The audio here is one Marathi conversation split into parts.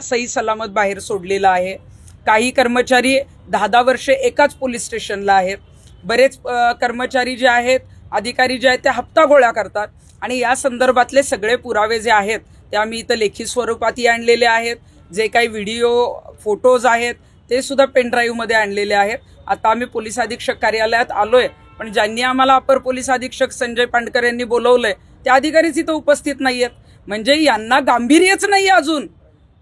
सही सलामत बाहेर सोडलेलं आहे. काही कर्मचारी दहा दहा वर्षे एकाच पोलीस स्टेशनला आहेत. बरेच कर्मचारी जे आहेत अधिकारी जे आहेत ते हप्ता गोळा करतात. आणि या संदर्भातले सगळे पुरावे जे आहेत ते आम्ही इथं लेखी स्वरूपातही आणलेले आहेत. जे काही व्हिडिओ फोटोज आहेत ते सुद्धा पेनड्राईव्हमध्ये आणलेले आहेत. आता आम्ही पोलीस अधीक्षक कार्यालयात आलोय पण ज्यांनी आम्हाला अपर पोलीस अधीक्षक संजय पांडकर यांनी बोलवलंय त्या अधिकारीच इथं उपस्थित नाही आहेत म्हणजे यांना गांभीर्यच नाही अजून.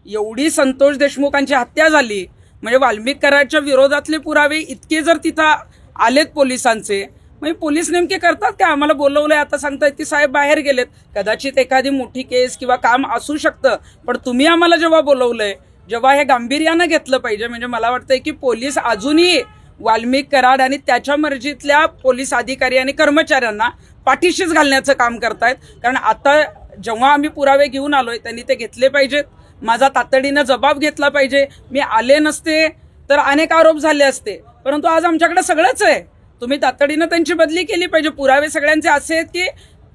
एवढी संतोष देशमुखांची हत्या झाली म्हणजे वाल्मिक कराडच्या विरोधातले पुरावे इतके जर तिथं आलेत पोलिसांचे म्हणजे पोलीस नेमके करतात का? आम्हाला बोलवलंय आता सांगतायत की साहेब बाहेर गेलेत. कदाचित एखादी मोठी केस किंवा काम असू शकतं पण तुम्ही आम्हाला जेव्हा बोलवलंय जेव्हा हे गांभीर्यानं घेतलं पाहिजे म्हणजे मला वाटतंय की पोलीस अजूनही वाल्मिक कराड आणि त्याच्या मर्जीतल्या पोलीस अधिकारी आणि कर्मचाऱ्यांना पाठीशीच घालण्याचं काम करतायत. कारण आता जेव्हा आम्ही पुरावे घेऊन आलोय त्यांनी ते घेतले पाहिजेत. माझा तातडीनं जबाब घेतला पाहिजे. मी आले नसते तर अनेक आरोप झाले असते. परंतु आज आमच्याकडे सगळंच आहे. तुम्ही तातडीनं त्यांची बदली केली पाहिजे. पुरावे सगळ्यांचे असे आहेत की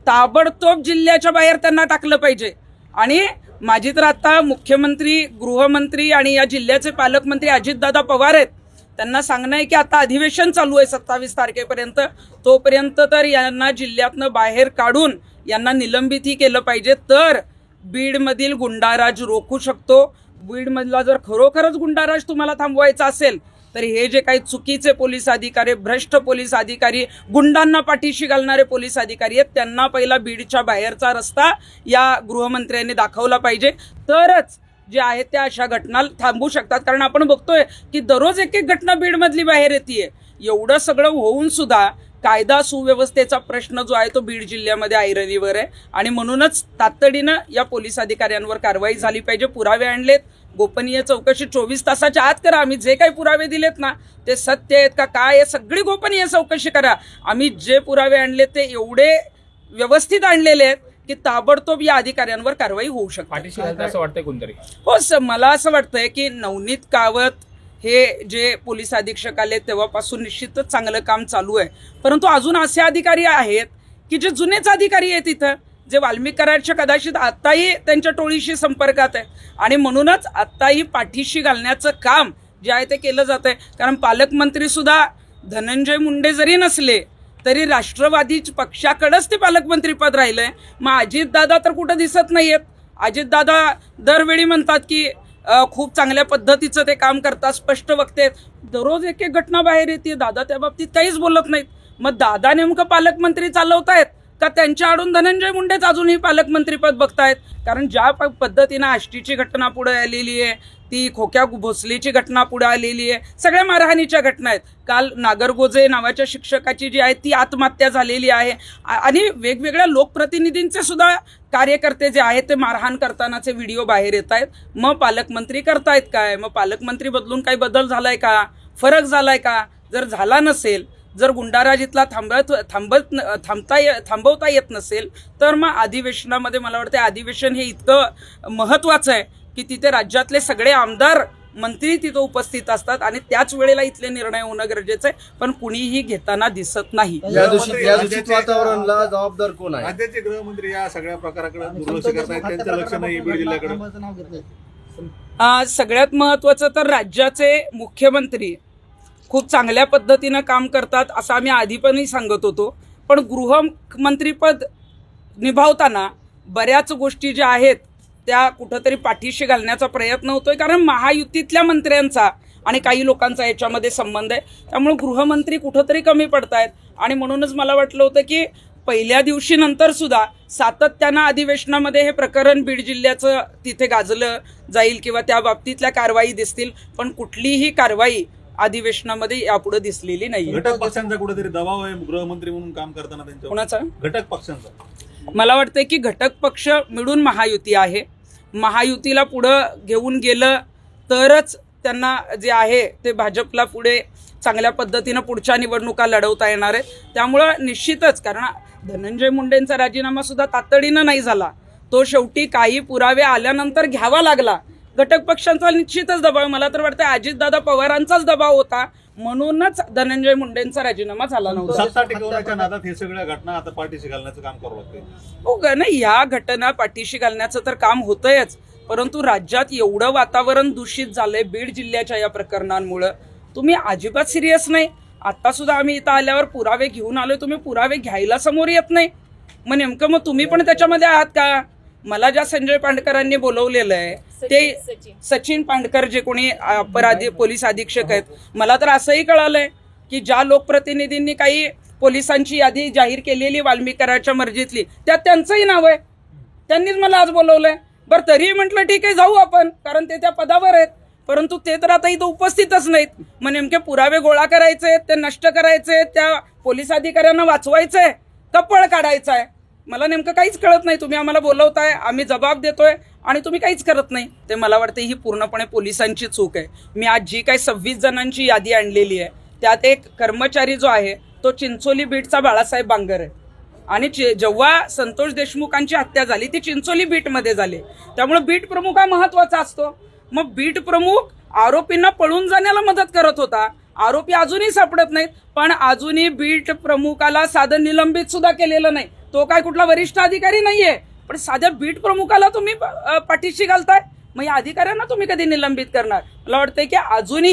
ताबडतोब जिल्ह्याच्या बाहेर त्यांना टाकलं पाहिजे. आणि माझी तर आता मुख्यमंत्री गृहमंत्री आणि या जिल्ह्याचे पालकमंत्री अजितदादा पवार आहेत. त्यांना सांगणं आहे की आता अधिवेशन चालू आहे सत्तावीस तारखेपर्यंत. तोपर्यंत तर यांना जिल्ह्यातनं बाहेर काढून यांना निलंबितही केलं पाहिजे. तर बीडमधील गुंडाराज रोखू शकतो. बीडमधला जर खरोखरच गुंडाराज तुम्हाला थांबवायचा असेल तर हे जे काही चुकीचे पोलीस अधिकारी भ्रष्ट पोलीस अधिकारी गुंडांना पाठीशी घालणारे पोलीस अधिकारी आहेत त्यांना पहिला बीडच्या बाहेरचा रस्ता या गृहमंत्र्यांनी दाखवला पाहिजे. तरच जे आहेत त्या अशा घटना थांबू शकतात. कारण आपण बघतोय की दररोज एक एक घटना बीडमधली बाहेर येते एवढं सगळं होऊन सुद्धा कायदा सुव्यवस्थेचा प्रश्न जो आहे तो बीड जिल्ह्यामध्ये ऐरणीवर आहे. आणि म्हणूनच तातडीनं या पोलीस अधिकाऱ्यांवर कारवाई झाली पाहिजे पुरावे आणलेत. गोपनीय चौकशी चोवीस तासाच्या आत करा. आम्ही जे काही पुरावे दिलेत ना ते सत्य आहेत का काय आहे सगळी गोपनीय चौकशी करा. आम्ही जे पुरावे आणले ते एवढे व्यवस्थित आणलेले आहेत की ताबडतोब या अधिकाऱ्यांवर कारवाई होऊ शकते. असं वाटतंय कोणतरी? हो मला असं वाटतंय की नवनीत कावत हे जे पोलीस अधीक्षक आले तेव्हापासून निश्चितच चांगलं काम चालू आहे. परंतु अजून असे अधिकारी आहेत की जे जुनेच अधिकारी आहेत इथं जे वाल्मिकराच्या कदाचित आत्ताही त्यांच्या टोळीशी संपर्कात आहे. आणि म्हणूनच आत्ताही पाठीशी घालण्याचं काम जे आहे ते केलं जात आहे. कारण पालकमंत्रीसुद्धा धनंजय मुंडे जरी नसले तरी राष्ट्रवादी पक्षाकडंच ते पालकमंत्रीपद राहिलं आहे मग अजितदादा तर कुठं दिसत नाही आहेत अजितदादा दरवेळी म्हणतात की खूप चांगल्या पद्धतीचं ते काम करतात स्पष्ट वक्ते. दररोज एक एक घटना बाहेर येते. दादा त्या बाबतीत काहीच बोलत नाहीत. मग दादा नेमकं पालकमंत्री चालवतायत. का त्यांच्या आडून धनंजय मुंडेच अजूनही पालकमंत्रीपद बघतायत. कारण ज्या प- पद्धतीनं आष्टीची घटना पुढे आलेली आहे ती खोक्या भोसलेची घटना पुढे आलेली आहे सगळ्या मारहाणीच्या घटना आहेत. काल नागरगोजे नावाच्या शिक्षकाची जी आहे ती आत्महत्या झालेली आहे. आणि वेगवेगळ्या लोकप्रतिनिधींचे सुद्धा कार्यकर्ते जे आहेत ते मारहाण करतानाचे व्हिडिओ बाहेर येत आहेत. मग पालकमंत्री करतायत काय? मग पालकमंत्री बदलून काही बदल झालाय का? फरक झालाय का? जर झाला नसेल जर गुंडाराज इथला थांबत थांबत थांबता ये थांबवता येत नसेल तर मग अधिवेशनामध्ये मला वाटतं अधिवेशन हे इतकं महत्त्वाचं आहे की तिथे राज्यातले सगळे आमदार मंत्री तिथं उपस्थित असतात आणि त्याच वेळेला इथले निर्णय होणं गरजेचं आहे पण कुणीही घेताना दिसत नाही. या दूषित या दूषित वातावरणाला जबाबदार कोण आहे? राज्याचे गृहमंत्री या सगळ्या प्रकाराकडे दुर्लक्ष करतायत त्यांचं लक्ष नाही बीड जिल्ह्याकडे. आ, सगळ्यात महत्त्वाचं तर राज्याचे मुख्यमंत्री खूप चांगल्या पद्धतीनं काम करतात असं आम्ही आधी पणही सांगत होतो. पण गृहमंत्रीपद निभावताना बऱ्याच गोष्टी ज्या आहेत त्या कुठंतरी पाठीशी घालण्याचा प्रयत्न होतोय. कारण महायुतीतल्या मंत्र्यांचा आणि काही लोकांचा याच्यामध्ये संबंध आहे. त्यामुळे गृहमंत्री कुठंतरी कमी पडत आहेत आणि म्हणूनच मला वाटलं होतं की पहिल्या दिवशी नंतर सुद्धा सातत्यानं अधिवेशनामध्ये हे प्रकरण बीड जिल्ह्याचं तिथे गाजलं जाईल किंवा त्या बाबतीतल्या कारवाई दिसतील. पण कुठलीही कारवाई अधिवेशनामध्ये यापुढे दिसलेली नाही घटक पक्षांचा कुठेतरी दबाव आहे गृहमंत्री म्हणून काम करताना त्यांच्या कोणाचा? घटक पक्षांचा. मला वाटतं की घटक पक्ष मिळून महायुती आहे. महायुतीला पुढं घेऊन गेलं तरच त्यांना जे आहे ते भाजपला पुढे चांगल्या पद्धतीनं पुढच्या निवडणुका लढवता येणार आहेत. त्यामुळं निश्चितच कारण धनंजय मुंडेंचा राजीनामा सुद्धा तातडीनं नाही झाला. तो शेवटी काही पुरावे आल्यानंतर घ्यावा लागला. घटक पक्षांचा निश्चितच दबाव. मला तर वाटतं अजितदादा पवारांचाच दबाव होता. म्हणूनच धनंजय मुंडेंचा राजीनामा झाला नव्हता. नादात हे सगळ्या घटना आता पाठीशी घालण्याचं काम करावं हो का नाही ह्या घटना पाठीशी घालण्याचं तर काम होतंयच. परंतु राज्यात एवढं वातावरण दूषित झालंय बीड जिल्ह्याच्या या प्रकरणांमुळं. तुम्ही अजिबात सिरियस नाही. आता सुद्धा आम्ही इथं आल्यावर पुरावे घेऊन आलोय. तुम्ही पुरावे घ्यायला समोर येत नाही. मग नेमकं मग तुम्ही पण त्याच्यामध्ये आहात का? मला ज्या संजय पांडकरांनी बोलवलेलं आहे ते सचिन. पांडकर जे कोणी अपराधी पोलीस अधीक्षक आहेत मला तर असंही कळालंय की ज्या लोकप्रतिनिधींनी काही पोलिसांची यादी जाहीर केलेली वाल्मिकराच्या मर्जीतली त्यात त्यांचंही नाव आहे. त्यांनीच मला आज बोलवलंय. बरं तरीही म्हटलं ठीक आहे जाऊ आपण. कारण ते त्या पदावर आहेत. परंतु ते तर आता इथं उपस्थितच नाहीत. मग नेमके पुरावे गोळा करायचे ते नष्ट करायचे त्या पोलीस अधिकाऱ्यांना वाचवायचंय का पळ काढायचा आहे मला नेमकं काहीच कळत नाही. तुम्ही आम्हाला बोलवताय आम्ही जबाब देतोय आणि तुम्ही काहीच करत नाही. ते मला वाटतं ही पूर्णपणे पोलिसांची चूक आहे. मी आज जी काही सव्वीस जणांची यादी आणलेली आहे त्यात एक कर्मचारी जो आहे तो चिंचोली बीटचा बाळासाहेब बांगर आहे. आणि चे जेव्हा संतोष देशमुखांची हत्या झाली ती चिंचोली बीटमध्ये झाली. त्यामुळे बीट प्रमुख हा महत्त्वाचा असतो. मग बीट प्रमुख आरोपींना पळून जाण्याला मदत करत होता. आरोपी अजूनही सापडत नाहीत पण अजूनही बीट प्रमुखाला साधं निलंबित सुद्धा केलेलं नाही. तो काय कुठला वरिष्ठ अधिकारी नाहीये. पण साध्या बीट प्रमुखाला तुम्ही पाठीशी घालताय. मग या अधिकाऱ्यांना तुम्ही कधी निलंबित करणार? मला वाटतंय की अजूनही